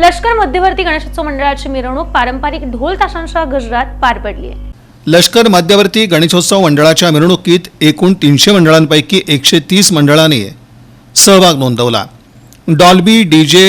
लष्कर मध्यवर्ती गणेशोत्सव मंडळाची मिरवणूक पारंपरिक ढोल ताशांच्या गजरात पार पडली आहे. लष्कर मध्यवर्ती गणेशोत्सव मंडळाच्या मिरवणुकीत एकूण तीनशे मंडळांपैकी एकशे तीस मंडळांनी सहभाग नोंदवला. डॉल्बी डीजे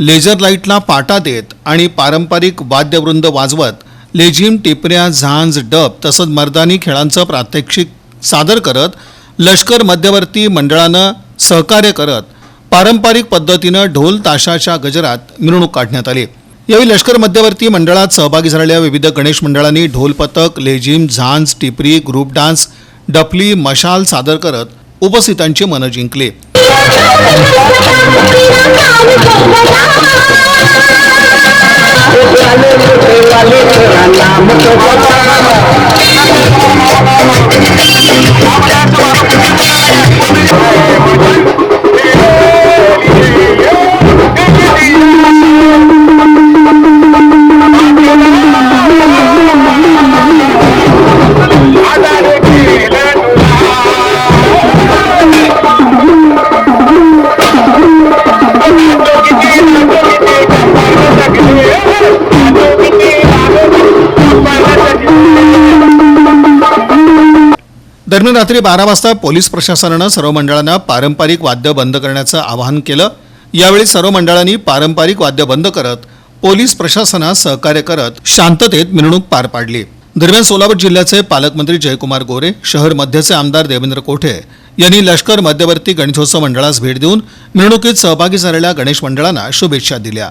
लेझर लाईटला पाटा देत आणि पारंपरिक वाद्यवृंद वाजवत लेझिम टिपऱ्या झांज डब तसंच मर्दानी खेळांचं प्रात्यक्षिक सादर करत लष्कर मध्यवर्ती मंडळानं सहकार्य करत पारंपरिक पद्धतीनं ढोल ताशाच्या गजरात मिरवणूक काढण्यात आली. यावेळी लष्कर मध्यवर्ती मंडळात सहभागी झालेल्या विविध गणेश मंडळांनी ढोल पथक लेझिम झांज टिपरी ग्रुप डान्स डफली मशाल सादर करत उपस्थितांची मनं जिंकले. दरम्यान रात्री बारा वाजता पोलीस प्रशासनानं सर्व मंडळांना पारंपरिक वाद्य बंद करण्याचं आवाहन केलं. यावेळी सर्व मंडळांनी पारंपरिक वाद्य बंद करत पोलीस प्रशासनास सहकार्य करत शांततेत मिरवणूक पार पाडली. दरम्यान सोलापूर जिल्ह्याचे पालकमंत्री जयकुमार गोरे शहर मध्यचे आमदार देवेंद्र कोठे यांनी लष्कर मध्यवर्ती गणेशोत्सव मंडळास भेट देऊन मिरवणुकीत सहभागी झालेल्या गणेश मंडळांना शुभेच्छा दिल्या.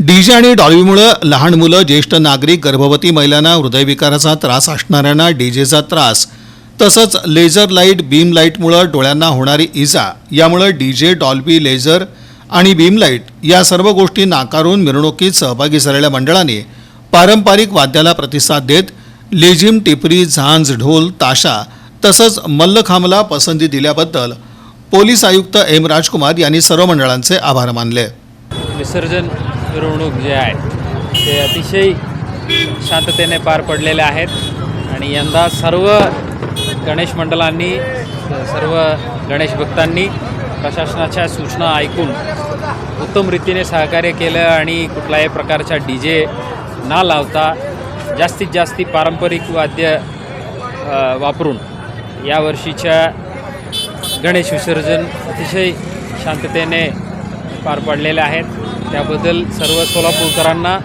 डीजे आणि डॉल्बीमुळे लहान मुलं ज्येष्ठ नागरिक गर्भवती महिलांना हृदयविकाराचा त्रास असणाऱ्यांना डीजेचा त्रास तसंच लेझर लाइट बीम लाईटमुळं डोळ्यांना होणारी इजा यामुळं डी जे डॉल्बी लेझर आणि बीम लाइट या सर्व गोष्टी नाकारून मिरवणुकीत सहभागी झालेल्या मंडळाने पारंपरिक वाद्याला प्रतिसाद देत लेझिम टिपरी झांज ढोल ताशा तसंच मल्लखांबला पसंती दिल्याबद्दल पोलीस आयुक्त एम राजकुमार यांनी सर्व मंडळांचे आभार मानले. विसर्जन मिरवणूक जे आहे ते अतिशय शांततेने पार पडलेले आहेत आणि यंदा सर्व गणेश मंडळांनी सर्व गणेश भक्तांनी प्रशासनाच्या सूचना ऐकून उत्तम रीतीने सहकार्य केलं आणि कुठल्याही प्रकारच्या डी जे न लावता जास्तीत जास्त पारंपरिक वाद्य वापरून यावर्षीच्या गणेश विसर्जन अतिशय शांततेने पार पडलेले आहेत. त्याबद्दल सर्व सोलापूरकरांना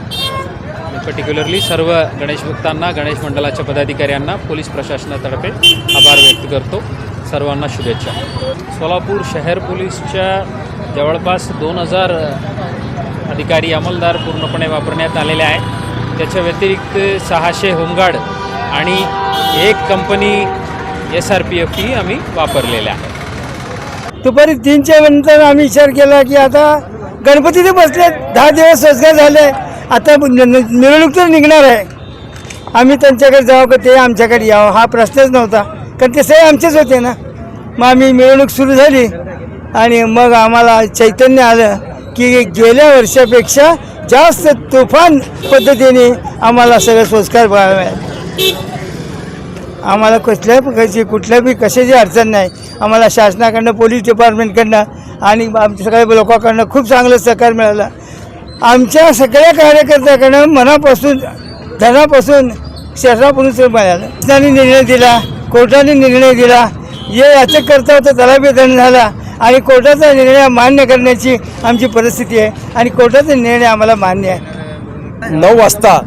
पर्टिक्युलरली सर्व गणेश भक्तांना गणेश मंडळाच्या पदाधिकाऱ्यांना पोलीस प्रशासनातर्फे आभार व्यक्त करतो. सर्वांना शुभेच्छा. सोलापूर शहर पोलीसच्या जवळपास दोन हजार अधिकारी अंमलदार पूर्णपणे वापरण्यात आलेले आहेत. त्याच्या व्यतिरिक्त सहाशे होमगार्ड आणि एक company S R P F ही आम्ही वापरलेल्या आहे. दुपारी तीनच्या नंतर आम्ही विचार केला की आता गणपती ते बसले दहा दिवस रोजगार झाले. आता न- मिरवणूक तर निघणार आहे. आम्ही त्यांच्याकडे जावं का ते आमच्याकडे यावं? हा प्रश्नच नव्हता. कारण ते सगळे आमचेच होते ना. मग आम्ही मिरवणूक सुरू झाली. आणि मग आम्हाला चैतन्य आलं की गेल्या वर्षापेक्षा जास्त तुफान पद्धतीने आम्हाला सगळे संस्कार बघायला आम्हाला कुठल्याही प्रकारची कुठल्या बी कशाची अडचण नाही. आम्हाला शासनाकडनं पोलीस डिपार्टमेंटकडनं आणि आमच्या सगळ्या लोकांकडनं खूप चांगलं सहकार मिळालं. आमच्या सगळ्या कार्यकर्त्याकडनं मनापासून धनापासून शहरापासून सुरू मिळालं निर्णय दिला कोर्टाने निर्णय दिला. जे याचं करता होतं त्याला बी दंड झाला. आणि कोर्टाचा निर्णय मान्य करण्याची आमची परिस्थिती आहे. आणि कोर्टाचा निर्णय आम्हाला मान्य आहे. नऊ वाजता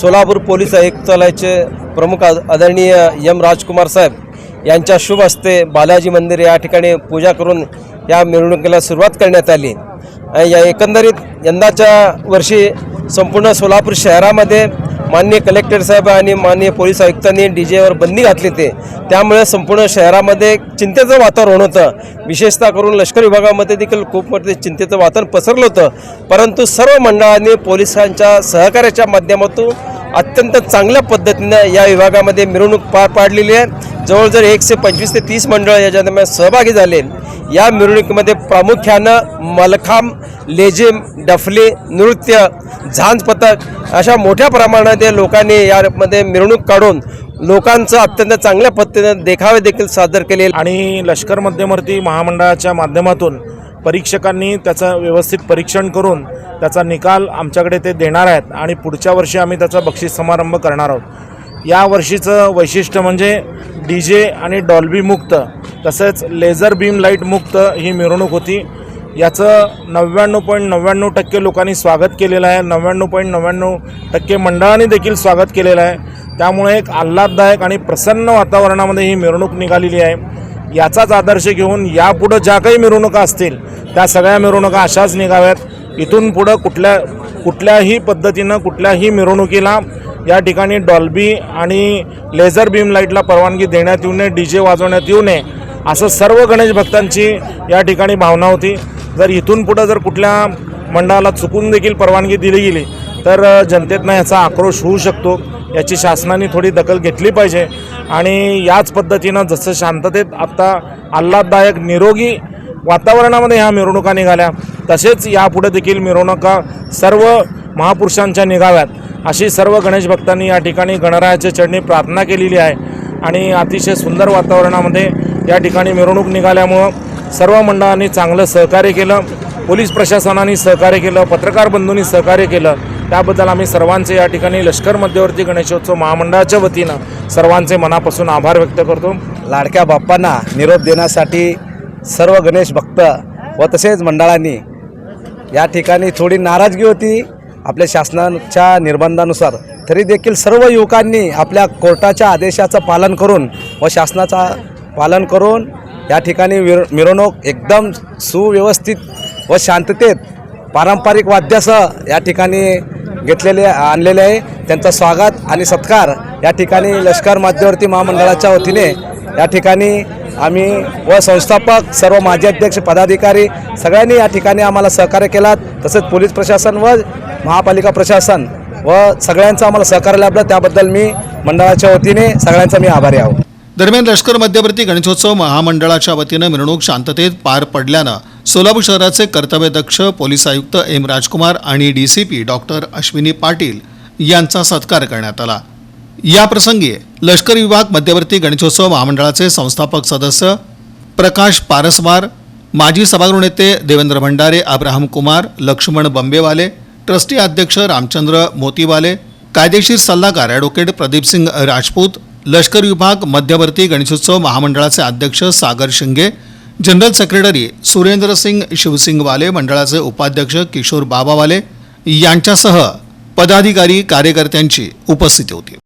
सोलापूर पोलीस आयुक्तालयाचे प्रमुख आद- आदरणीय एम राजकुमार साहेब यांच्या शुभ हस्ते बालाजी मंदिर या ठिकाणी पूजा करून या मिरवणुकीला सुरुवात करण्यात आली. या एकंदरीत यंदाच्या वर्षी संपूर्ण सोलापूर शहरामध्ये माननीय कलेक्टर साहेब आणि माननीय पोलीस आयुक्तांनी डी जेवर बंदी घातली ते त्यामुळे संपूर्ण शहरामध्ये चिंतेचं वातावरण होतं. विशेषतः करून लष्कर विभागामध्ये देखील खूप मोठे चिंतेचं वातावरण पसरलं होतं. परंतु सर्व मंडळांनी पोलिसांच्या सहकार्याच्या माध्यमातून अत्यंत चांगल्या पद्धतीनं या विभागामध्ये मिरवणूक पार पाडलेली आहे. जवळजवळ एकशे पंचवीस ते तीस मंडळ याच्यामध्ये सहभागी झाले. या मिरवणुकीमध्ये प्रामुख्यानं मलखांब लेझिम डफली नृत्य झांज पथक अशा मोठ्या प्रमाणात या लोकांनी यामध्ये मिरवणूक काढून लोकांचं अत्यंत चांगल्या पद्धतीनं देखावे देखील सादर केले. आणि लष्कर मध्यवर्ती महामंडळाच्या माध्यमातून परीक्षकांनी त्याचं व्यवस्थित परीक्षण करून त्याचा निकाल आमच्याकडे ते देणार आहेत आणि पुढच्या वर्षी आम्ही त्याचा बक्षीस समारंभ करणार आहोत. या वर्षीचं वैशिष्ट्य म्हणजे डी जे आणि डॉल्बी मुक्त तसेच लेझर बीम लाइट मुक्त ही मिरवणूक होती. याचं नव्याण्णव पॉईंट नव्याण्णव टक्के लोकांनी स्वागत केलेलं आहे. नव्याण्णव पॉईंट नव्याण्णव टक्के मंडळांनी देखील स्वागत केलेलं आहे. त्यामुळे एक आल्हाददायक आणि प्रसन्न वातावरणामध्ये ही मिरवणूक निघालेली आहे. याचाच आदर्श घेऊन यापुढं ज्या काही मिरवणुका असतील त्या सगळ्या मिरवणुका अशाच निघाव्यात. इथून पुढं कुठल्या कुठल्याही पद्धतीनं कुठल्याही मिरवणुकीला या ठिकाणी डॉल्बी आणि लेझर बीम लाईटला परवानगी देण्यात येऊ नये डी जे वाजवण्यात येऊ नये असं सर्व गणेश भक्तांची या ठिकाणी भावना होती. जर इथून पुढं जर कुठल्या मंडळाला चुकून देखील परवानगी दिली गेली तर जनतेतनं याचा आक्रोश होऊ शकतो. याची शासनाने थोडी दखल घेतली पाहिजे. आणि याच पद्धतीनं जसं शांततेत आत्ता आल्हाददायक निरोगी वातावरणामध्ये ह्या मिरवणुका निघाल्या तसेच यापुढे देखील मिरवणुका सर्व महापुरुषांच्या निघाव्यात. अशी सर्व गणेश भक्तांनी या ठिकाणी गणरायाच्या चढणी प्रार्थना केलेली आहे. आणि अतिशय सुंदर वातावरणामध्ये या ठिकाणी मिरवणूक निघाल्यामुळं सर्व मंडळांनी चांगलं सहकार्य केलं पोलीस प्रशासनाने सहकार्य केलं पत्रकार बंधूंनी सहकार्य केलं. त्याबद्दल आम्ही सर्वांचे या ठिकाणी लष्कर मध्यवर्ती गणेशोत्सव महामंडळाच्या वतीनं सर्वांचे मनापासून आभार व्यक्त करतो. लाडक्या बाप्पांना निरोप देण्यासाठी सर्व गणेश भक्त व तसेच मंडळांनी या ठिकाणी थोडी नाराजगी होती. आपल्या शासनाच्या निर्बंधानुसार तरी देखील सर्व युवकांनी आपल्या कोर्टाच्या आदेशाचं पालन करून व शासनाचा पालन करून या ठिकाणी मिर मिरवणूक एकदम सुव्यवस्थित व शांततेत पारंपरिक वाद्यासह या ठिकाणी घेतलेले आणलेले आहे. त्यांचा स्वागत आणि सत्कार या ठिकाणी लष्कर मध्यवर्ती महामंडळाच्या वतीने या ठिकाणी आम्ही व संस्थापक सर्व माजी अध्यक्ष पदाधिकारी सगळ्यांनी या ठिकाणी आम्हाला सहकार्य केलात. तसेच पोलीस प्रशासन व महापालिका प्रशासन व सगळ्यांचा आम्हाला सहकार्य लाभलं. त्याबद्दल मी मंडळाच्या वतीने सगळ्यांचा मी आभारी आहोत दरम्यान लष्कर मध्यवर्ती गणेशोत्सव महामंडळाच्या वतीनं मिरवणूक शांततेत पार पडल्यानं सोलापूर शहराचे कर्तव्यदक्ष पोलीस आयुक्त एम राजकुमार आणि D C P doctor Ashwini Patil यांचा सत्कार करण्यात आला. याप्रसंगी लष्कर विभाग मध्यवर्ती गणेशोत्सव महामंडळाचे संस्थापक सदस्य प्रकाश पारसवार माजी सभागृह नेते देवेंद्र भंडारे अब्राहम कुमार लक्ष्मण बंबेवाले ट्रस्टी अध्यक्ष रामचंद्र मोतीवाले कायदेशीर सल्लागार ॲडव्होकेट प्रदीपसिंग राजपूत लष्कर विभाग मध्यवर्ती गणेशोत्सव महामंडळाचे अध्यक्ष सागर शिंगे जनरल सेक्रेटरी सुरेंद्र सिंग शिवसिंगवाले मंडळाचे उपाध्यक्ष किशोर बाबावाले यांच्यासह पदाधिकारी कार्यकर्त्यांची उपस्थिती होती.